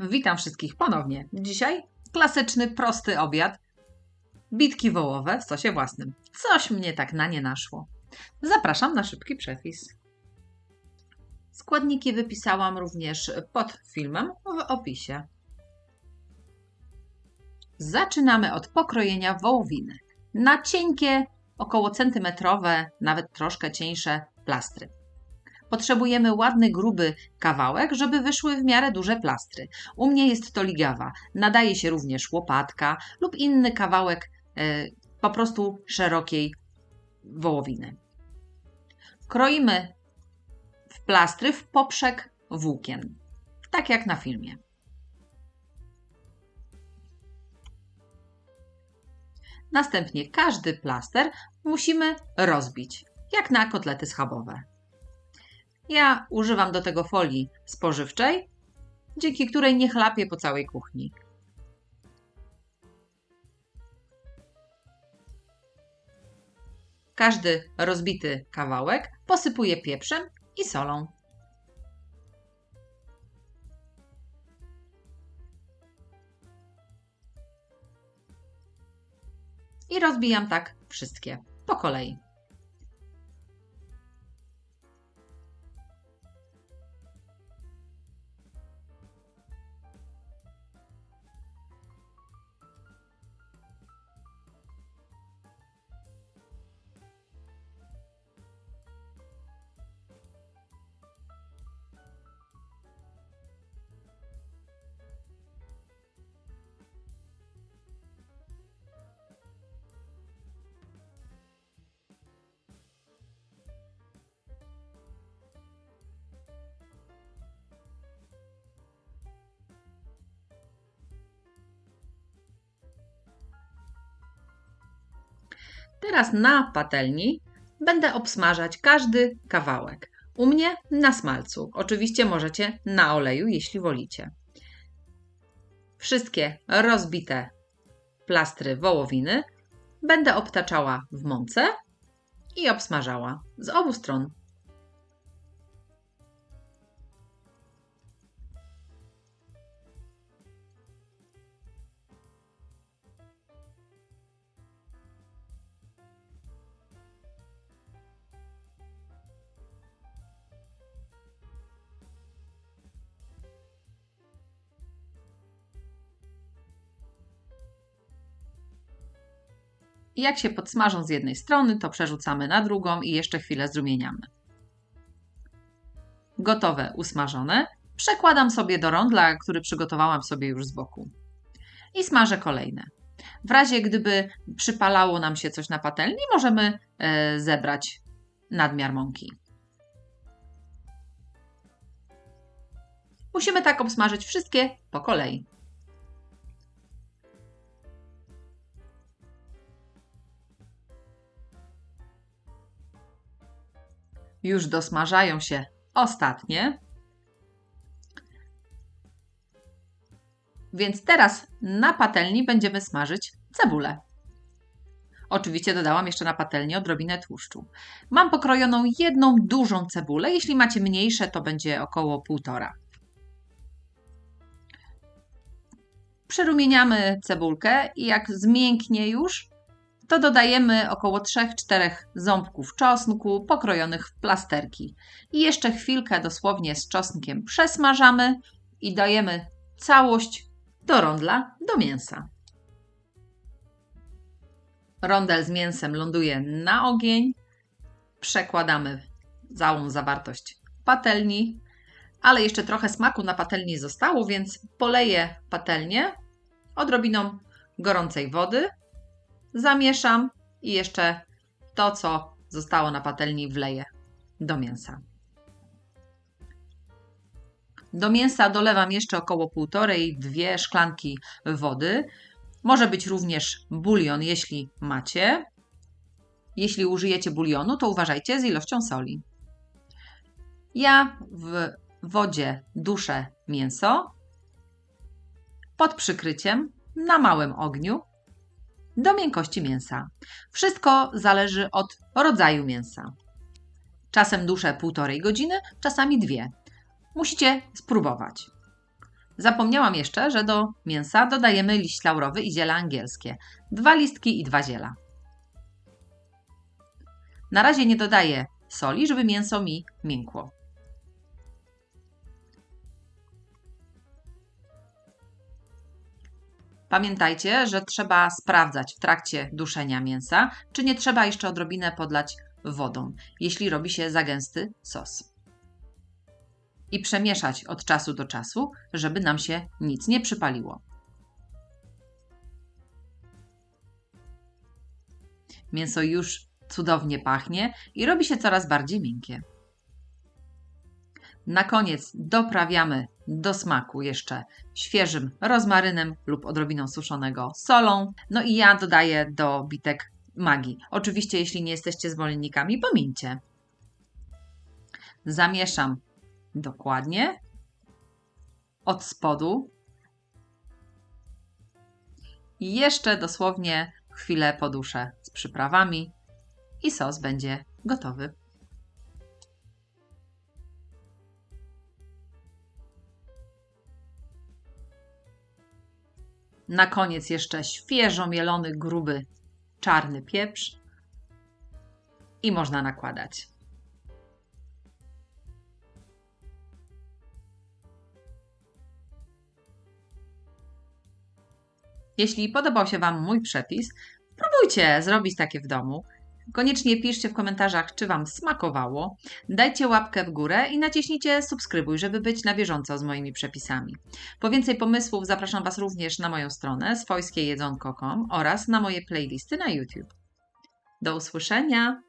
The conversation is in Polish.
Witam wszystkich ponownie. Dzisiaj klasyczny, prosty obiad. Bitki wołowe w sosie własnym. Coś mnie tak na nie naszło. Zapraszam na szybki przepis. Składniki wypisałam również pod filmem w opisie. Zaczynamy od pokrojenia wołowiny na cienkie, około centymetrowe, nawet troszkę cieńsze plastry. Potrzebujemy ładny, gruby kawałek, żeby wyszły w miarę duże plastry. U mnie jest to ligawa. Nadaje się również łopatka lub inny kawałek e, po prostu szerokiej wołowiny. Kroimy w plastry w poprzek włókien, tak jak na filmie. Następnie każdy plaster musimy rozbić, jak na kotlety schabowe. Ja używam do tego folii spożywczej, dzięki której nie chlapie po całej kuchni. Każdy rozbity kawałek posypuję pieprzem i solą. I rozbijam tak wszystkie po kolei. Teraz na patelni będę obsmażać każdy kawałek. U mnie na smalcu. Oczywiście możecie na oleju, jeśli wolicie. Wszystkie rozbite plastry wołowiny będę obtaczała w mące i obsmażała z obu stron. I jak się podsmażą z jednej strony, to przerzucamy na drugą i jeszcze chwilę zrumieniamy. Gotowe, usmażone. Przekładam sobie do rondla, który przygotowałam sobie już z boku. I smażę kolejne. W razie gdyby przypalało nam się coś na patelni, możemy e, zebrać nadmiar mąki. Musimy tak obsmażyć wszystkie po kolei. Już dosmażają się ostatnie. Więc teraz na patelni będziemy smażyć cebulę. Oczywiście dodałam jeszcze na patelnię odrobinę tłuszczu. Mam pokrojoną jedną dużą cebulę. Jeśli macie mniejsze, to będzie około półtora. Przerumieniamy cebulkę i jak zmięknie już, to dodajemy około 3-4 ząbków czosnku pokrojonych w plasterki. I jeszcze chwilkę dosłownie z czosnkiem przesmażamy i dajemy całość do rondla, do mięsa. Rondel z mięsem ląduje na ogień. Przekładamy całą zawartość patelni, ale jeszcze trochę smaku na patelni zostało, więc poleję patelnię odrobiną gorącej wody zamieszam i jeszcze to, co zostało na patelni, wleję do mięsa. Do mięsa dolewam jeszcze około 1,5-2 szklanki wody. Może być również bulion, jeśli macie. Jeśli użyjecie bulionu, to uważajcie z ilością soli. Ja w wodzie duszę mięso pod przykryciem na małym ogniu do miękkości mięsa. Wszystko zależy od rodzaju mięsa. Czasem duszę półtorej godziny, czasami dwie. Musicie spróbować. Zapomniałam jeszcze, że do mięsa dodajemy liść laurowy i ziele angielskie. Dwa listki i dwa ziela. Na razie nie dodaję soli, żeby mięso mi miękło. Pamiętajcie, że trzeba sprawdzać w trakcie duszenia mięsa, czy nie trzeba jeszcze odrobinę podlać wodą, jeśli robi się za gęsty sos. I przemieszać od czasu do czasu, żeby nam się nic nie przypaliło. Mięso już cudownie pachnie i robi się coraz bardziej miękkie. Na koniec doprawiamy do smaku jeszcze świeżym rozmarynem lub odrobiną suszonego solą. No i ja dodaję do bitek magii. Oczywiście, jeśli nie jesteście zwolennikami, pomińcie. Zamieszam dokładnie od spodu i jeszcze dosłownie chwilę poduszę z przyprawami i sos będzie gotowy. Na koniec jeszcze świeżo mielony, gruby, czarny pieprz i można nakładać. Jeśli podobał się Wam mój przepis, spróbujcie zrobić takie w domu. Koniecznie piszcie w komentarzach, czy Wam smakowało. Dajcie łapkę w górę i naciśnijcie subskrybuj, żeby być na bieżąco z moimi przepisami. Po więcej pomysłów zapraszam Was również na moją stronę swojskiejedzonko.com oraz na moje playlisty na YouTube. Do usłyszenia!